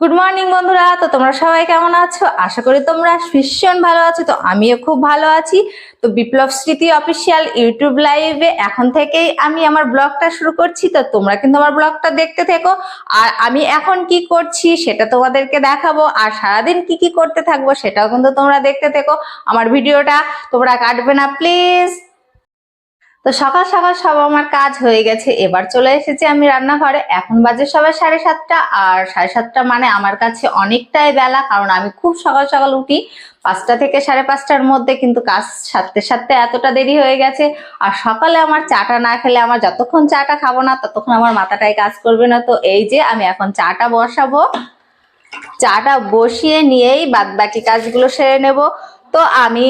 Good morning বন্ধুরা। তো তোমরা সবাই কেমন আছো? আশা করি তোমরা ভীষণ ভালো আছো। তো আমিও খুব ভালো আছি। তো বিপ্লব স্মৃতি অফিসিয়াল ইউটিউব লাইভে এখন থেকেই আমি আমার ব্লগটা শুরু করছি। তো তোমরা কিন্তু আমার ব্লগটা দেখতে থেকো। আর আমি এখন কি করছি সেটা তোমাদেরকে দেখাবো। আর সারাদিন কি কি করতে থাকব সেটাও কিন্তু তোমরা দেখতে থেকো। আমার ভিডিওটা তোমরা কাটবে না, প্লিজ। তো সকাল সকাল সব আমার কাজ হয়ে গেছে। এবার চলে এসেছি আমি রান্নাঘরে। এখন বাজে সবাই সাড়ে সাতটা আর সাড়ে সাতটা মানে আমার কাছে অনেকটাই বেলা, কারণ আমি খুব সকাল সকাল উঠি। পাঁচটা থেকে সাড়ে পাঁচটার মধ্যে কিন্তু কাজ সারতে সারতে এতটা দেরি হয়ে গেছে। আর সকালে আমার চাটা না খেলে আমার যতক্ষণ চাটা খাব না, ততক্ষণ আমার মাথাটাই কাজ করবে না। তো এই যে আমি এখন চাটা বসাবো। চাটা বসিয়ে নিয়েই বাদ বাকি কাজগুলো সেরে নেব। তো আমি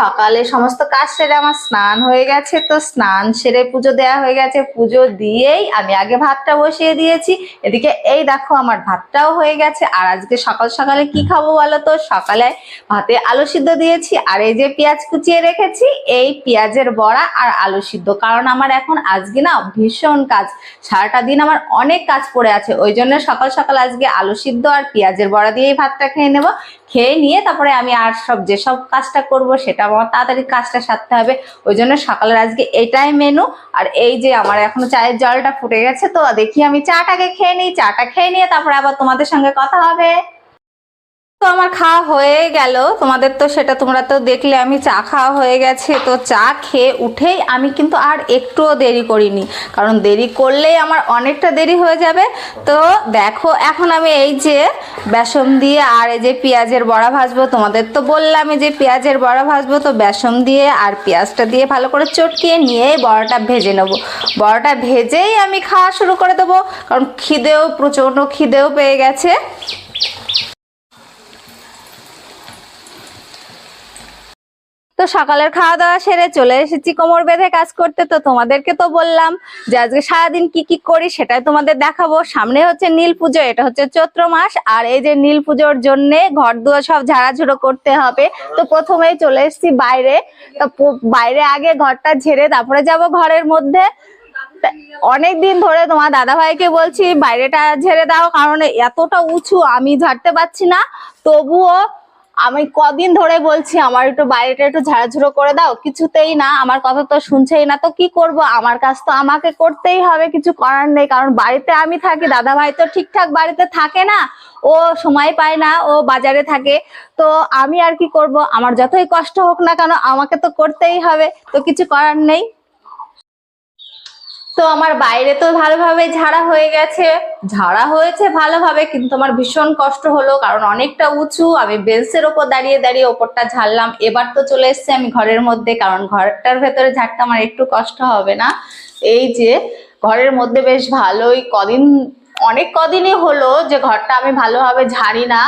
সকালে সমস্ত কাজ সেরে আমার স্নান হয়ে গেছে, তো স্নান সেরে পুজো দেওয়া হয়ে গেছে। পুজো দিয়েই আমি আগে ভাতটা বসিয়ে দিয়েছি। এদিকে এই দেখো আমার ভাতটাও হয়ে গেছে। আর আজকে সকাল সকালে কি খাব বলো তো? সকালে ভাতে আলু সিদ্ধ দিয়েছি। আর এই যে পেঁয়াজ কুচিয়ে রেখেছি, এই পেঁয়াজের বড়া আর আলু সিদ্ধ। কারণ আমার এখন আজকে না ভীষণ কাজ। সারাটা দিন আমার অনেক কাজ পড়ে আছে। ওই জন্য সকাল সকাল আজকে আলু সিদ্ধ আর পেঁয়াজের বড়া দিয়েই ভাতটা খেয়ে নেব। খেয়ে নিয়ে তারপরে আমি আর সব যেসব কাজটা করব, সেটা আমার তাড়াতাড়ি কাজটা সারতে হবে। ওই জন্য সকালের আজকে এটাই মেনু আর এই যে আমার এখনও চায়ের জলটা ফুটে গেছে, তো দেখি আমি চাটাকে খেয়ে নিই, চাটা খেয়ে নিয়ে তারপরে আবার তোমাদের সঙ্গে কথা হবে। তো আমার খাওয়া হয়ে গেল। তোমাদের তো সেটা তোমরা তো দেখলে, আমি চা খাওয়া হয়ে গেছে। তো চা খেয়ে উঠেই আমি কিন্তু আর একটুও দেরি করিনি। কারণ দেরি করলেই আমার অনেকটা দেরি হয়ে যাবে। তো দেখো, এখন আমি এই যে বেসন দিয়ে আর এই যে পেঁয়াজের বড়া ভাজবো, তোমাদের তো বললামই যে পেঁয়াজের বড়া ভাজবো, তো বেসন দিয়ে আর পেঁয়াজটা দিয়ে ভালো করে চটকিয়ে নিয়েই বড়াটা ভেজে নেব। বড়াটা ভেজেই আমি খাওয়া শুরু করে দেবো, কারণ খিদেও, প্রচণ্ড খিদেও পেয়ে গেছে। তো সকালের খাওয়া দাওয়া সেরে চলে এসেছি, কোমর বেঁধে কাজ করতে। তো তোমাদেরকে তো বললাম যে আজকে সারাদিন কি কি করি সেটাই তোমাদের দেখাবো। সামনে হচ্ছে নীল পুজো, এটা হচ্ছে চৈত্র মাস। আর এই যে নীল পুজোর জন্য ঘর দুয়ার সব ঝাড়াঝুড়ো করতে হবে। তো প্রথমেই চলে এসেছি বাইরে। তো বাইরে আগে ঘরটা ঝেড়ে তারপরে যাব ঘরের মধ্যে। অনেক দিন ধরে তোমার দাদা ভাইকে বলছি, বাইরেটা ঝেড়ে দাও, কারণ এতটা উঁচু, আমি ঝাড়তে পারছি না। তবুও আমি কদিন ধরে বলছি, আমার একটু বাইরেটা একটু ঝাড়াঝুড়ো করে দাও। কিছুতেই না, আমার কথা তো শুনছেই না, তো কি করব? আমার কাজ তো আমাকে করতেই হবে, কিছু করার নেই, কারণ বাড়িতে আমি থাকি দাদা ভাই তো ঠিকঠাক বাড়িতে থাকে না, ও সময় পায় না, ও বাজারে থাকে, তো আমি আর কি করব? আমার যতই কষ্ট হোক না কেন, আমাকে তো করতেই হবে, তো কিছু করার নেই। তো আমার বাইরে তো ভালোভাবে ঝাড়া হয়ে গেছে। ঝাড়া হয়েছে ভালোভাবে, কিন্তু আমার ভীষণ কষ্ট হলো, কারণ অনেকটা উঁচু, আমি বেঞ্চের ওপর দাঁড়িয়ে দাঁড়িয়ে ওপরটা ঝাড়লাম। এবার তো চলে এসেছে আমি ঘরের মধ্যে, কারণ ঘরটার ভেতরে ঝাড়তে আমার একটু কষ্ট হবে না। এই যে, ঘরের মধ্যে বেশ ভালোই, কদিন, অনেক কদিনই হলো যে ঘরটা আমি ভালোভাবে ঝাড়ি না।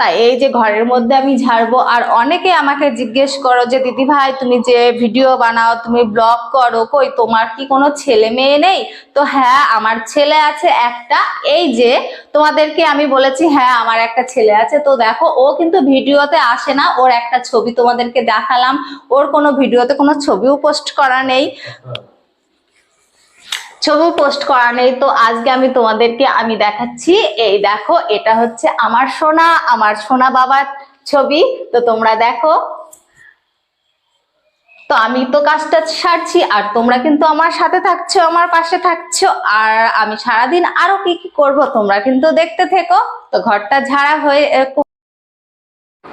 তাই এই যে ঘরের মধ্যে আমি ঝাড়বো, আর অনেকে আমাকে জিজ্ঞেস করো যে, দিদি ভাই, তুমি যে ভিডিও বানাও, তুমি ব্লগ করো, কই তোমার কি কোনো ছেলে মেয়ে নেই? তো হ্যাঁ আমার ছেলে আছে একটা। এই যে তোমাদেরকে আমি বলেছি হ্যাঁ আমার একটা ছেলে আছে। তো দেখো, ও কিন্তু ভিডিওতে আসে না, ওর একটা ছবি তোমাদেরকে দেখালাম। ওর কোনো ভিডিওতে কোনো ছবিও পোস্ট করা নেই। ছবি পোস্ট করা নেই, তো আজকে আমি তোমাদেরকে আমি দেখাচ্ছি। এই দেখো, এটা হচ্ছে আমার সোনা আমার সোনা বাবার ছবি। তো তোমরা দেখো। তো আমি তো কাজটা সারছি, আর তোমরা কিন্তু আমার সাথে থাকছো, আমার পাশে থাকছো, আর আমি সারাদিন আরও কি কি করব তোমরা কিন্তু দেখতে থেকো। তো ঘরটা ঝাড়া হয়ে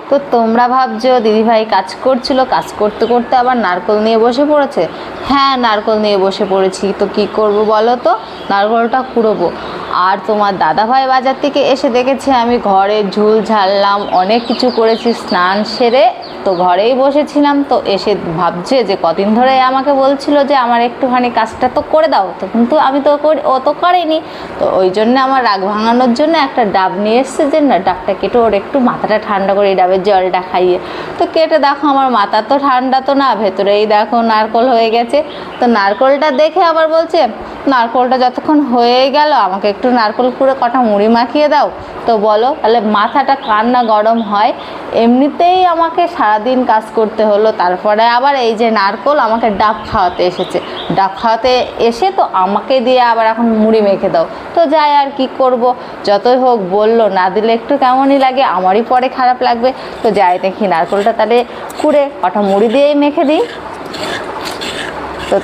তো তোমরা ভাবছ, দিদিভাই কাজ করছিল, কাজ করতে করতে আবার নারকল নিয়ে বসে পড়েছে? হ্যাঁ নারকল নিয়ে বসে পড়েছি। তো কি করব বলো তো? নারকলটা কুড়োবো। আর তোমার দাদাভাই বাজার থেকে এসে দেখেছে, আমি ঘরে ঝুল ঝাড়লাম, অনেক কিছু করেছি, স্নান সেরে তো ঘরেই বসেছিলাম। তো এসে ভাবছে যে কদিন ধরে আমাকে বলছিল যে, আমার একটুখানি কাজটা তো করে দাও। তো কিন্তু আমি তো করি- ও তো করেনি। তো ওই জন্য আমার রাগ ভাঙানোর জন্য একটা ডাব নিয়ে এসছে যে, না, ডাবটা কেটে ওর একটু মাথাটা ঠান্ডা করে এই ডাবের জলটা খাইয়ে। তো কেটে দেখো, আমার মাথা তো ঠান্ডা তো না, ভেতরেই দেখো নারকল হয়ে গেছে। তো নারকলটা দেখে আবার বলছে, নারকলটা যতক্ষণ হয়ে গেল, আমাকে একটু নারকল করে কটা মুড়ি মাখিয়ে দাও। তো বলো, তাহলে মাথাটা কান্না গরম হয়? এমনিতেই আমাকে সারাদিন কাজ করতে হলো, তারপরে আবার এই যে নারকোল আমাকে ডাব খাওয়াতে এসেছে। ডাব খাওয়াতে এসে তো আমাকে দিয়ে আবার এখন মুড়ি মেখে দাও। তো যাই আর কি করব? যতই হোক বলল, না দিলে একটু কেমনই লাগে, আমারই পরে খারাপ লাগবে। তো যাই দেখি নারকোলটা তাহলে কুড়ে কটা মুড়ি দিয়েই মেখে দিই। তো